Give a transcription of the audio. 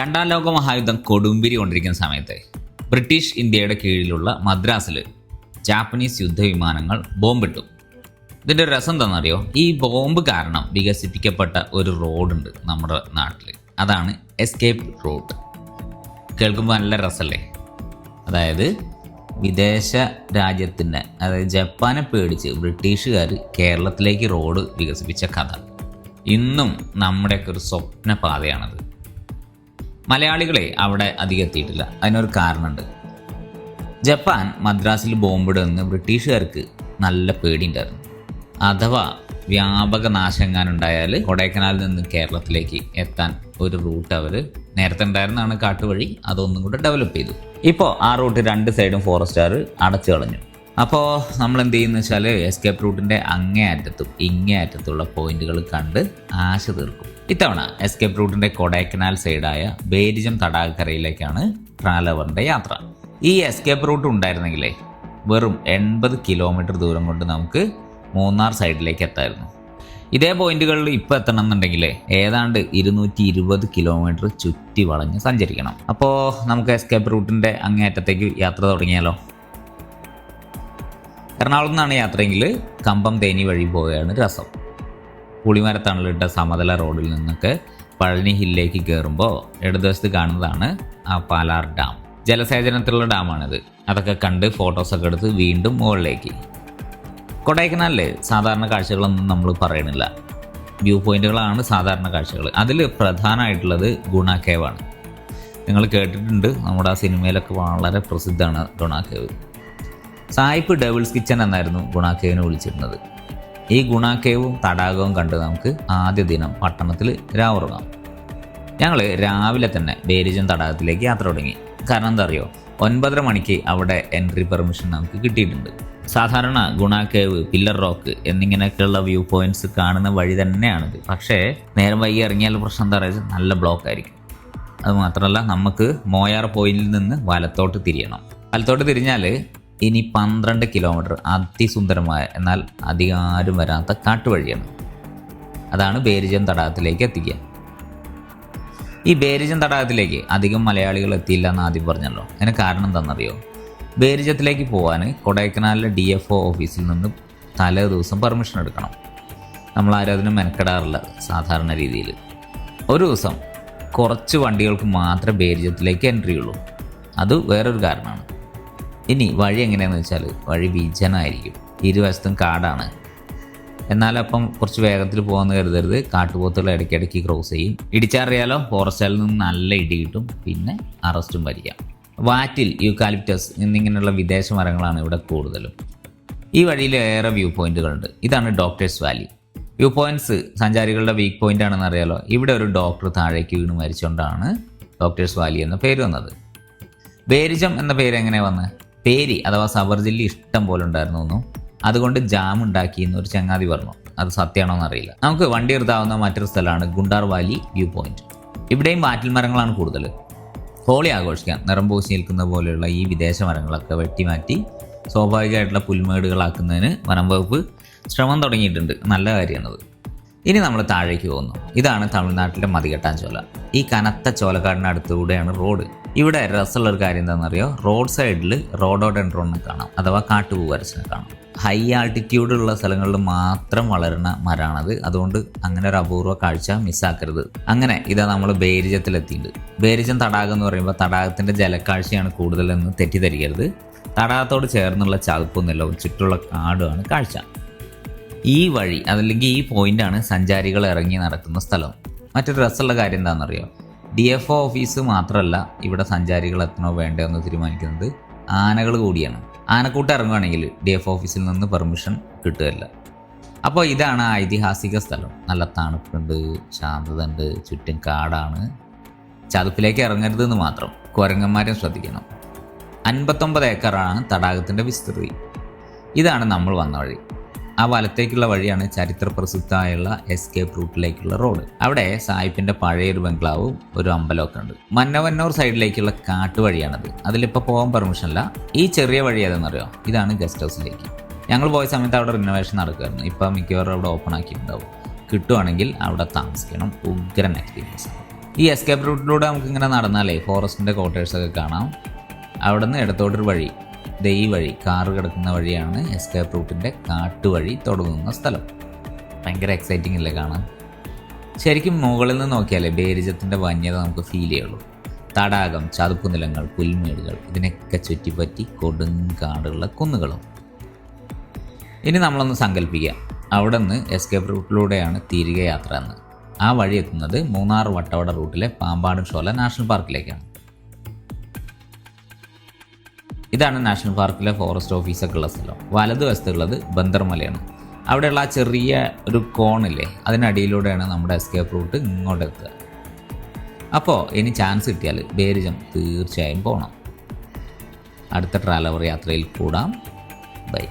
രണ്ടാം ലോക മഹായുദ്ധം കൊടുമ്പിരി കൊണ്ടിരിക്കുന്ന സമയത്ത് ബ്രിട്ടീഷ് ഇന്ത്യയുടെ കീഴിലുള്ള മദ്രാസിൽ ജാപ്പനീസ് യുദ്ധവിമാനങ്ങൾ ബോംബിട്ടു. ഇതിന്റെ ഒരു രസം എന്താണെന്നറിയോ? ഈ ബോംബ് കാരണം വികസിപ്പിക്കപ്പെട്ട ഒരു റോഡുണ്ട് നമ്മുടെ നാട്ടിൽ. അതാണ് എസ്കേപ്പ് റോഡ്. കേൾക്കുമ്പോൾ നല്ല രസമല്ലേ? അതായത് വിദേശ രാജ്യത്തിന്റെ അതായത് ജപ്പാനെ പേടിച്ച് ബ്രിട്ടീഷുകാർ കേരളത്തിലേക്ക് റോഡ് വികസിപ്പിച്ച കഥ. ഇന്നും നമ്മുടെയൊക്കെ ഒരു സ്വപ്ന പാതയാണത് മലയാളികളെ അവിടെ അധികം എത്തിയിട്ടില്ല അതിനൊരു കാരണമുണ്ട്. ജപ്പാൻ മദ്രാസിൽ ബോംബിടുമെന്ന് ബ്രിട്ടീഷുകാർക്ക് നല്ല പേടിയുണ്ടായിരുന്നു. അഥവാ വ്യാപക നാശങ്ങാനുണ്ടായാൽ കൊടൈക്കനാലിൽ നിന്ന് കേരളത്തിലേക്ക് എത്താൻ ഒരു റൂട്ട് അവർ നേരത്തെ ഉണ്ടായിരുന്നതാണ് കാട്ടുവഴി. അതൊന്നും കൂടെ ഡെവലപ്പ് ചെയ്തു. ഇപ്പോൾ ആ റൂട്ട് രണ്ട് സൈഡും ഫോറസ്റ്റുകാർ അടച്ചു കളഞ്ഞു. അപ്പോൾ നമ്മൾ എന്ത് ചെയ്യുന്ന വെച്ചാൽ എസ്കേപ്പ് റൂട്ടിന്റെ അങ്ങേ അറ്റത്തും ഇങ്ങേ അറ്റത്തുള്ള പോയിന്റുകൾ കണ്ട് ആശ തീർക്കും. ഇത്തവണ എസ്കേപ്പ് റൂട്ടിന്റെ കൊടൈക്കനാൽ സൈഡായ ബേരിജം തടാകക്കരയിലേക്കാണ് ട്രാലവറിന്റെ യാത്ര. ഈ എസ്കേപ്പ് റൂട്ട് ഉണ്ടായിരുന്നെങ്കിലേ വെറും എൺപത് കിലോമീറ്റർ ദൂരം കൊണ്ട് നമുക്ക് മൂന്നാർ സൈഡിലേക്ക് എത്തായിരുന്നു. ഇതേ പോയിന്റുകളിൽ ഇപ്പോൾ എത്തണം എന്നുണ്ടെങ്കിൽ ഏതാണ്ട് ഇരുന്നൂറ്റി ഇരുപത് കിലോമീറ്റർ ചുറ്റി വളഞ്ഞ് സഞ്ചരിക്കണം. അപ്പോൾ നമുക്ക് എസ്കേപ്പ് റൂട്ടിന്റെ അങ്ങേയറ്റത്തേക്ക് യാത്ര തുടങ്ങിയാലോ? എറണാകുളത്ത് നിന്നാണ് യാത്രയെങ്കിൽ കമ്പം തേനി വഴി പോവുകയാണ് രസം. പുളിമരത്തണലിട്ട സമതല റോഡിൽ നിന്നൊക്കെ പഴനി ഹില്ലേക്ക് കയറുമ്പോൾ ഇടതുവശത്ത് കാണുന്നതാണ് ആ പാലാർ ഡാം. ജലസേചനത്തിലുള്ള ഡാമാണിത്. അതൊക്കെ കണ്ട് ഫോട്ടോസൊക്കെ എടുത്ത് വീണ്ടും മുകളിലേക്ക്. കൊടൈക്കനാലിൽ സാധാരണ കാഴ്ചകളൊന്നും നമ്മൾ പറയണില്ല വ്യൂ പോയിന്റുകളാണ് സാധാരണ കാഴ്ചകൾ അതിൽ പ്രധാനമായിട്ടുള്ളത് ഗുണ കേവാണ്. നിങ്ങൾ കേട്ടിട്ടുണ്ട്. നമ്മുടെ ആ സിനിമയിലൊക്കെ വളരെ പ്രസിദ്ധമാണ് ഗുണ കേവ്. സായിപ്പ് ഡബിൾസ് കിച്ചൺ എന്നായിരുന്നു ഗുണാക്കേവിനെ വിളിച്ചിരുന്നത്. ഈ ഗുണാക്കേവും തടാകവും കണ്ട് നമുക്ക് ആദ്യ ദിനം പട്ടണത്തിൽ രാവുറങ്ങാം. ഞങ്ങൾ രാവിലെ തന്നെ ബേരിജൻ തടാകത്തിലേക്ക് യാത്ര തുടങ്ങി. കാരണം എന്താ അറിയോ? ഒൻപതര മണിക്ക് അവിടെ എൻട്രി പെർമിഷൻ നമുക്ക് കിട്ടിയിട്ടുണ്ട്. സാധാരണ ഗുണാക്കേവ് പില്ലർ റോക്ക് എന്നിങ്ങനെയൊക്കെയുള്ള വ്യൂ പോയിന്റ്സ് കാണുന്ന വഴി തന്നെയാണിത്. പക്ഷേ നേരം വൈകി ഇറങ്ങിയാൽ പ്രശ്നം എന്താ പറയുക നല്ല ബ്ലോക്ക് ആയിരിക്കും. അത് മാത്രമല്ല നമുക്ക് മോയാർ പോയിന്റിൽ നിന്ന് വലത്തോട്ട് തിരിയണം. വലത്തോട്ട് തിരിഞ്ഞാൽ ഇനി പന്ത്രണ്ട് കിലോമീറ്റർ അതിസുന്ദരമായ എന്നാൽ അധികം ആരും വരാത്ത കാട്ടുവഴിയാണ്. അതാണ് ബേരിജൻ തടാകത്തിലേക്ക് എത്തിക്കുക. ഈ ബേരിജൻ തടാകത്തിലേക്ക് അധികം മലയാളികൾ എത്തിയില്ല എന്ന് ആദ്യം പറഞ്ഞല്ലോ. അതിന് കാരണം എന്താണെന്നറിയോ? ബേരിജത്തിലേക്ക് പോകാൻ കൊടൈക്കനാലിലെ ഡി എഫ് ഒ ഓഫീസിൽ നിന്ന് തലേ ദിവസം പെർമിഷൻ എടുക്കണം. നമ്മൾ നമ്മളാരും അതിന് മെനക്കെടാറില്ല സാധാരണ രീതിയിൽ. ഒരു ദിവസം കുറച്ച് വണ്ടികൾക്ക് മാത്രമേ ബേരിജത്തിലേക്ക് എൻട്രി ഉള്ളൂ. അത് വേറൊരു കാരണമാണ്. ഇനി വഴി എങ്ങനെയാണെന്ന് വെച്ചാൽ വഴി വിജനായിരിക്കും. ഇരുവശത്തും കാടാണ്. എന്നാലപ്പം കുറച്ച് വേഗത്തിൽ പോകാമെന്ന് കരുതരുത്. കാട്ടുപോത്തുകൾ ഇടയ്ക്കിടയ്ക്ക് ക്രോസ് ചെയ്യും. ഇടിച്ചറിയാലോ? ഫോറസ്റ്റിൽ നിന്ന് നല്ല ഇടി കിട്ടും. പിന്നെ അറസ്റ്റും വരിക്കാം വാറ്റിൽ യൂക്കാലിപ്റ്റസ് എന്നിങ്ങനെയുള്ള വിദേശ മരങ്ങളാണ് ഇവിടെ കൂടുതലും. ഈ വഴിയിൽ ഏറെ വ്യൂ പോയിന്റുകളുണ്ട്. ഇതാണ് ഡോക്ടേഴ്സ് വാലി വ്യൂ പോയിന്റ്സ് സഞ്ചാരികളുടെ വീക്ക് പോയിന്റ് ആണെന്ന് അറിയാലോ? ഇവിടെ ഒരു ഡോക്ടർ താഴേക്ക് വീണ് മരിച്ചുകൊണ്ടാണ് ഡോക്ടേഴ്സ് വാലി എന്ന പേര് വന്നത്. വേരിജം എന്ന പേര് എങ്ങനെയാണ് വന്ന്? പേരി അഥവാ സവർജില്ലി ഇഷ്ടം പോലെ ഉണ്ടായിരുന്നു എന്നും അതുകൊണ്ട് ജാം ഉണ്ടാക്കി എന്നൊരു ചങ്ങാതി പറഞ്ഞു. അത് സത്യമാണോ എന്നറിയില്ല. നമുക്ക് വണ്ടി നിർത്താവുന്ന മറ്റൊരു സ്ഥലമാണ് ഗുണ്ടാർ വാലി വ്യൂ പോയിന്റ് ഇവിടെയും വാറ്റിൽ മരങ്ങളാണ് കൂടുതൽ. ഹോളി ആഘോഷിക്കാൻ നിറം പൂശി നിൽക്കുന്ന പോലെയുള്ള ഈ വിദേശ മരങ്ങളൊക്കെ വെട്ടിമാറ്റി സ്വാഭാവികമായിട്ടുള്ള പുൽമേടുകളാക്കുന്നതിന് വനം വകുപ്പ് ശ്രമം തുടങ്ങിയിട്ടുണ്ട്. നല്ല കാര്യമാണത്. ഇനി നമ്മൾ താഴേക്ക് പോകുന്നു. ഇതാണ് തമിഴ്നാട്ടിലെ മതികെട്ടാൻ ചോല ഈ കനത്ത ചോലക്കാടിന് അടുത്തുകൂടെയാണ് റോഡ്. ഇവിടെ രസമുള്ള ഒരു കാര്യം എന്താണെന്നറിയോ? റോഡ് സൈഡിൽ റോഡോഡെൻഡ്രോണിനെ കാണാം. അഥവാ കാട്ടുപൂവരച്ചിനെ കാണാം. ഹൈ ആൾട്ടിറ്റ്യൂഡ് ഉള്ള സ്ഥലങ്ങളിൽ മാത്രം വളരുന്ന മരമാണത് അതുകൊണ്ട് അങ്ങനെ ഒരു അപൂർവ കാഴ്ച മിസ്സാക്കരുത്. അങ്ങനെ ഇതാ നമ്മൾ ബേരിജത്തിലെത്തിയിട്ടുണ്ട് ബേരിജം തടാകം എന്ന് പറയുമ്പോൾ തടാകത്തിന്റെ ജലക്കാഴ്ചയാണ് കൂടുതലെന്ന് തെറ്റിദ്ധരിക്കരുത്. തടാകത്തോട് ചേർന്നുള്ള ചതുപ്പും നിലവും ചുറ്റുള്ള കാടുമാണ് കാഴ്ച. ഈ വഴി അതല്ലെങ്കിൽ ഈ പോയിന്റാണ് സഞ്ചാരികൾ ഇറങ്ങി നടക്കുന്ന സ്ഥലം. മറ്റൊരു രസമുള്ള കാര്യം എന്താണെന്നറിയോ? ഡി എഫ് ഒ ഓഫീസ് മാത്രമല്ല ഇവിടെ സഞ്ചാരികൾ എത്തണോ വേണ്ടോ എന്ന് തീരുമാനിക്കുന്നത് ആനകൾ കൂടിയാണ്. ആനക്കൂട്ടം ഇറങ്ങുകയാണെങ്കിൽ ഡി എഫ് ഓഫീസിൽ നിന്ന് പെർമിഷൻ കിട്ടുകയല്ല. അപ്പോൾ ഇതാണ് ഐതിഹാസിക സ്ഥലം. നല്ല തണുപ്പുണ്ട് ശാന്തത ഉണ്ട് ചുറ്റും കാടാണ്. ചതുപ്പിലേക്ക് ഇറങ്ങരുത് എന്ന് മാത്രം കുരങ്ങന്മാരെ ശ്രദ്ധിക്കണം. അൻപത്തൊമ്പത് ഏക്കറാണ് തടാകത്തിന്റെ വിസ്തൃതി. ഇതാണ് നമ്മൾ വന്ന വഴി. ആ വലത്തേക്കുള്ള വഴിയാണ് ചരിത്ര പ്രസിദ്ധമായുള്ള എസ്കേപ്പ് റൂട്ടിലേക്കുള്ള റോഡ് അവിടെ സായിപ്പിന്റെ പഴയൊരു ബംഗ്ലാവും ഒരു അമ്പലമൊക്കെ ഉണ്ട്. മന്നവന്നൂർ സൈഡിലേക്കുള്ള കാട്ടുവഴിയാണത് അതിലിപ്പോൾ പോകാൻ പെർമിഷൻ ഇല്ല. ഈ ചെറിയ വഴി ഏതെന്നറിയോ ഇതാണ് ഗസ്റ്റ് ഹൗസിലേക്ക് ഞങ്ങൾ പോയ സമയത്ത് അവിടെ റിനോവേഷൻ നടക്കുമായിരുന്നു ഇപ്പം മിക്കവാറും അവിടെ ഓപ്പൺ ആക്കിയിട്ടുണ്ടാവും. കിട്ടുവാണെങ്കിൽ അവിടെ താമസിക്കണം. ഉഗ്രൻ എക്സ്പീരിയൻസ് ഈ എസ്കേപ്പ് റൂട്ടിലൂടെ നമുക്ക് ഇങ്ങനെ നടന്നാലേ ഫോറസ്റ്റിന്റെ ക്വാർട്ടേഴ്സൊക്കെ കാണാം. അവിടെ നിന്ന് ഇടത്തോട്ടൊരു വഴി. ദേ ഈ വഴി കാറ് കിടക്കുന്ന വഴിയാണ് എസ്കേപ്പ് റൂട്ടിന്റെ കാട്ടുവഴി തുടങ്ങുന്ന സ്ഥലം. ഭയങ്കര എക്സൈറ്റിംഗ് അല്ലേ കാണാൻ? ശരിക്കും മുകളിൽ നിന്ന് നോക്കിയാലേ ബേരിജത്തിന്റെ വന്യത നമുക്ക് ഫീൽ ചെയ്യുള്ളൂ. തടാകം ചതുപ്പ് നിലങ്ങൾ പുൽമേടുകൾ ഇതിനൊക്കെ ചുറ്റിപ്പറ്റി കൊടുങ്കാടുള്ള കുന്നുകളും. ഇനി നമ്മളൊന്ന് സങ്കല്പിക്കുക അവിടെ നിന്ന് എസ്കേപ്പ് റൂട്ടിലൂടെയാണ് തിരികെ യാത്ര എന്ന് ആ വഴി എത്തുന്നത് മൂന്നാർ വട്ടവട റൂട്ടിലെ പാമ്പാടും ഷോല നാഷണൽ പാർക്കിലേക്കാണ്. ഇതാണ് നാഷണൽ പാർക്കിലെ ഫോറസ്റ്റ് ഓഫീസൊക്കെ ഉള്ള സ്ഥലം. വലതുവശത്തുള്ളത് ബന്ദർമലയാണ്. അവിടെയുള്ള ആ ചെറിയ ഒരു കോണില്ലേ അതിനടിയിലൂടെയാണ് നമ്മുടെ എസ്കേപ്പ് റൂട്ട് ഇങ്ങോട്ട് എത്തുക അപ്പോൾ ഇനി ചാൻസ് കിട്ടിയാൽ ബേരിജം തീർച്ചയായും പോകണം അടുത്ത ട്രാവലർ യാത്രയിൽ കൂടാം. ബൈ